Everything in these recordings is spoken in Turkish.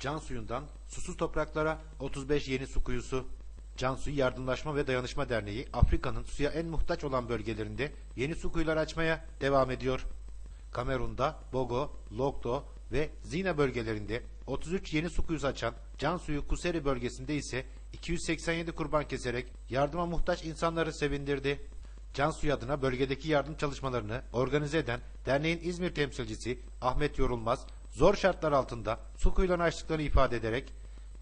Can suyundan susuz topraklara 35 yeni su kuyusu. Can Suyu Yardımlaşma ve Dayanışma Derneği Afrika'nın suya en muhtaç olan bölgelerinde yeni su kuyuları açmaya devam ediyor. Kamerun'da Bogo, Lokto ve Zina bölgelerinde 33 yeni su kuyusu açan Can Suyu Kuseri bölgesinde ise 287 kurban keserek yardıma muhtaç insanları sevindirdi. Can Suyu adına bölgedeki yardım çalışmalarını organize eden derneğin İzmir temsilcisi Ahmet Yorulmaz, zor şartlar altında su kuyularını açtıklarını ifade ederek,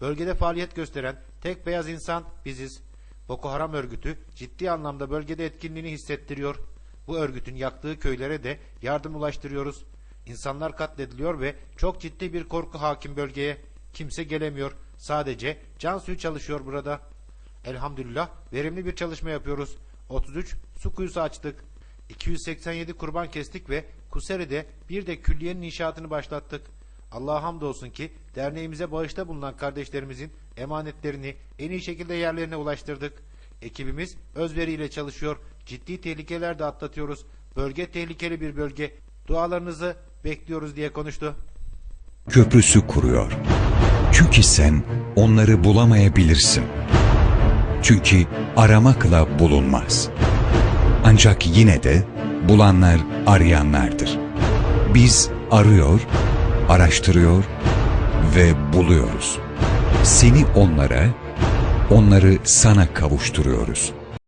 bölgede faaliyet gösteren tek beyaz insan biziz. Boko Haram örgütü ciddi anlamda bölgede etkinliğini hissettiriyor. Bu örgütün yaktığı köylere de yardım ulaştırıyoruz. İnsanlar katlediliyor ve çok ciddi bir korku hakim bölgeye. Kimse gelemiyor. Sadece can suyu çalışıyor burada. Elhamdülillah verimli bir çalışma yapıyoruz. 33 su kuyusu açtık. 287 kurban kestik ve Kuseri'de bir de külliyenin inşaatını başlattık. Allah'a hamdolsun ki derneğimize bağışta bulunan kardeşlerimizin emanetlerini en iyi şekilde yerlerine ulaştırdık. Ekibimiz özveriyle çalışıyor. Ciddi tehlikeler de atlatıyoruz. Bölge tehlikeli bir bölge. Dualarınızı bekliyoruz diye konuştu. köprüsü kuruyor. Çünkü sen onları bulamayabilirsin. Çünkü aramakla bulunmaz. Ancak yine de bulanlar arayanlardır. Biz arıyor, araştırıyor ve buluyoruz. Seni onlara, onları sana kavuşturuyoruz.